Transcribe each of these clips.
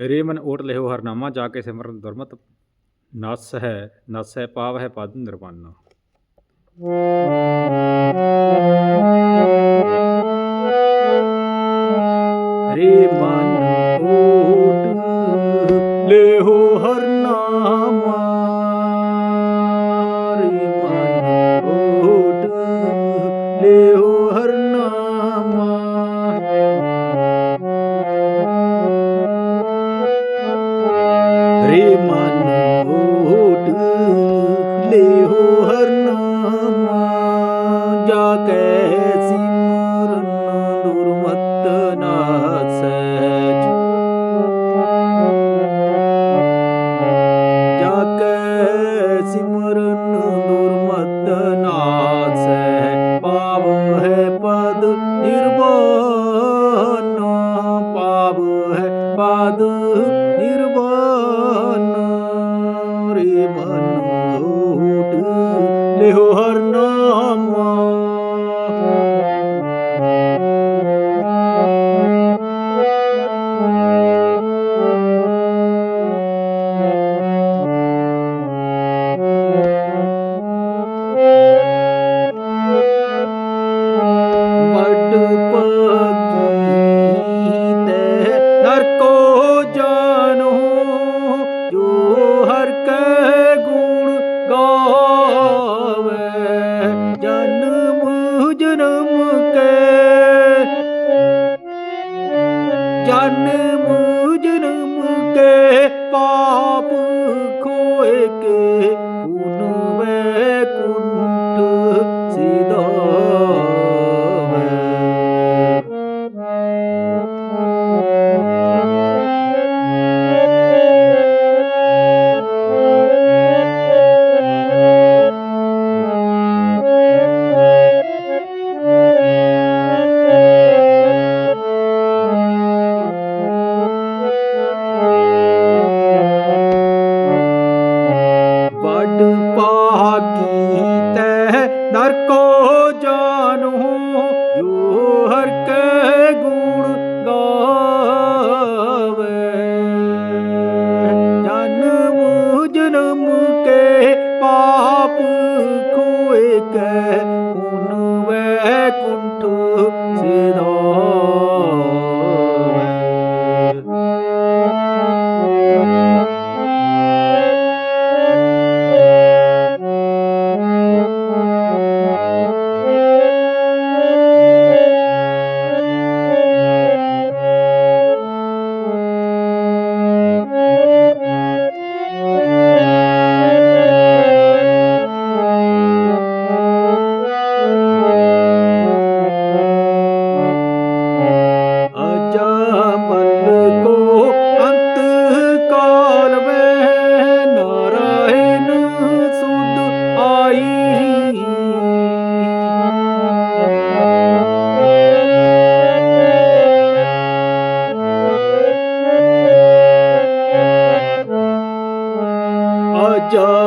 Ramon ओट लेहो हरनामा जाके सिमरन दुरमत नस है नस है पाव है पद निर्वाणा रे yo.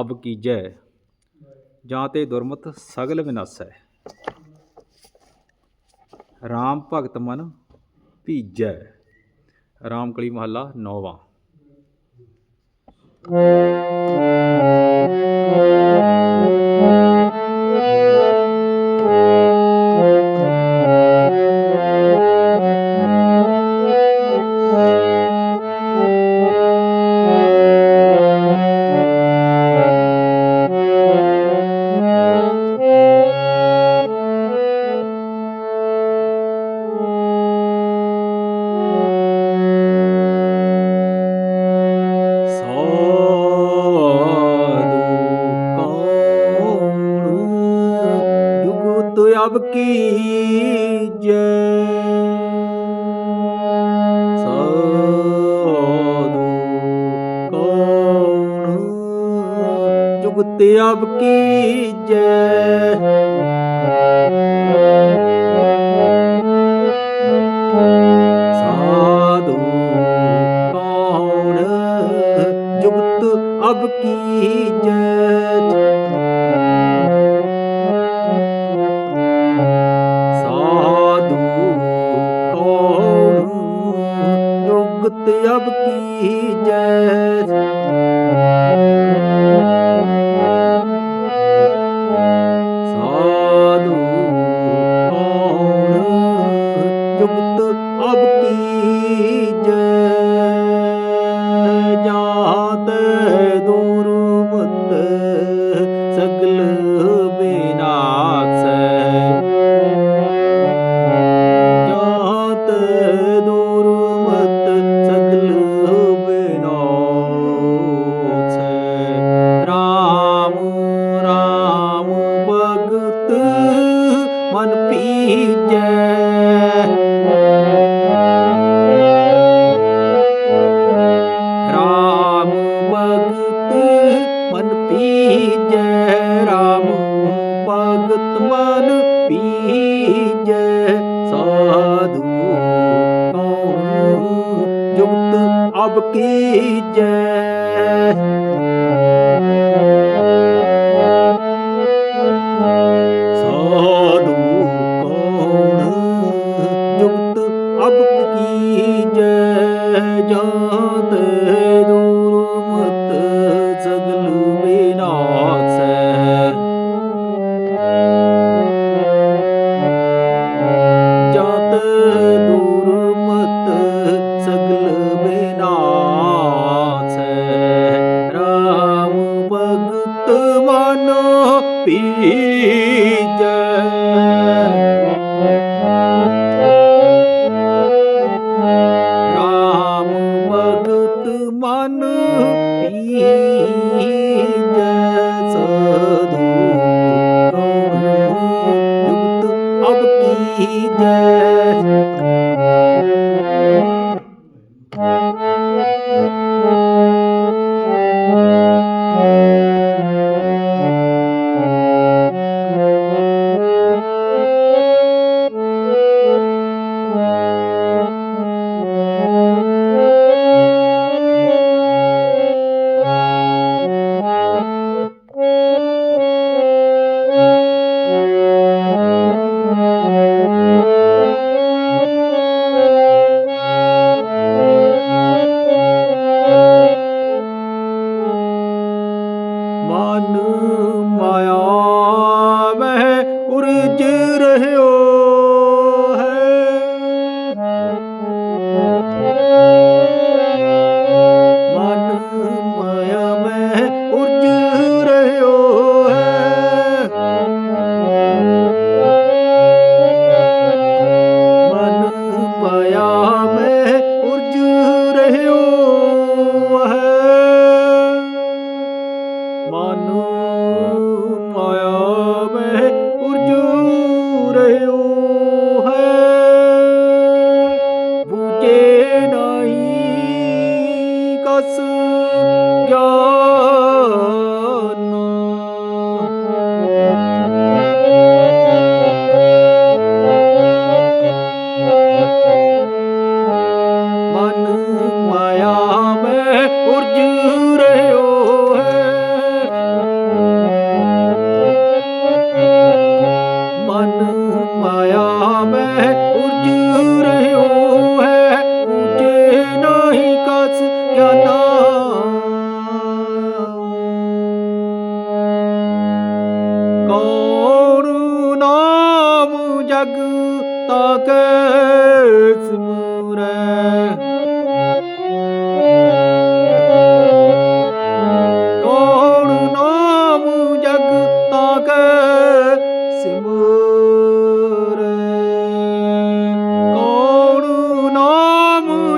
ਅਬ ਕੀਜੈ ਜਾਂ? ਤੇ ਦੁਰਮਤ ਸਗਲ ਵਿਨਾਸੈ। RAM ਭਗਤ ਮਨ ਭੀਜੈ। ਰਾਮਕਲੀ ਮਹੱਲਾ 9ਵਾਂ ਸਭ ਕੀ ਜੈ? ਜੁਗਤ ਅਬ ਕੀ ਜੈ? Yeah.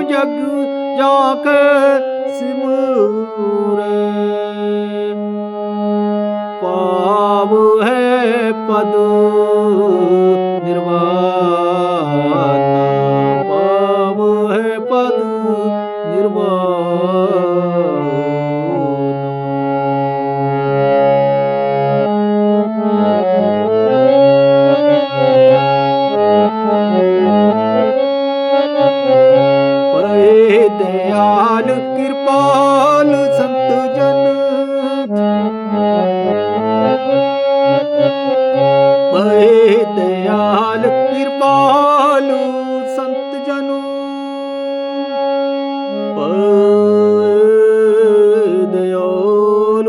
ਜਗ ਜਾ ਕੇ ਸਿਮੂਰੇ। ਪਾਵ ਹੈ ਪਦੂ ਦਿਆਲ ਕਿਰਪਾਲ ਸੰਤ ਜਨ। ਪਏ ਦਿਆਲ ਕਿਰਪਾਲ ਸੰਤ ਜਨ। ਪਏ ਦਿਆਲ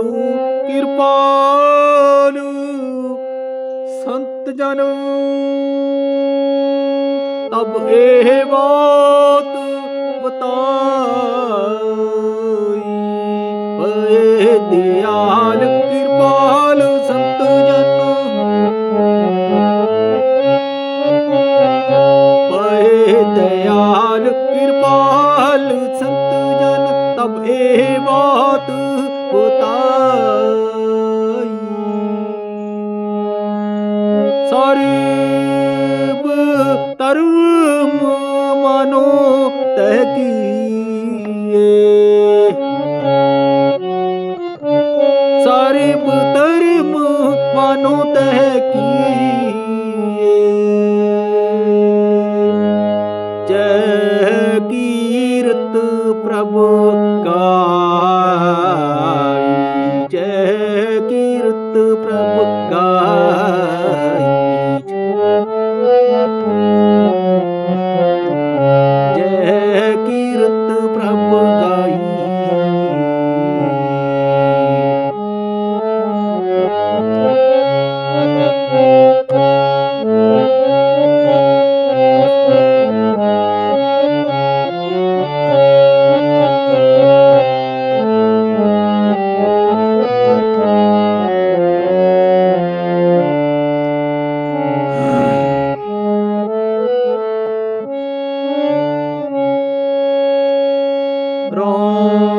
ਕਿਰਪਾਲ ਸੰਤ ਜਨ। ਤਬ ਇਹ ਬਾਤ ਹੋਈ। ਓਏ ਦਿਆਲ ਕਿਰਪਾਲ ਸੰਤ ਜਨ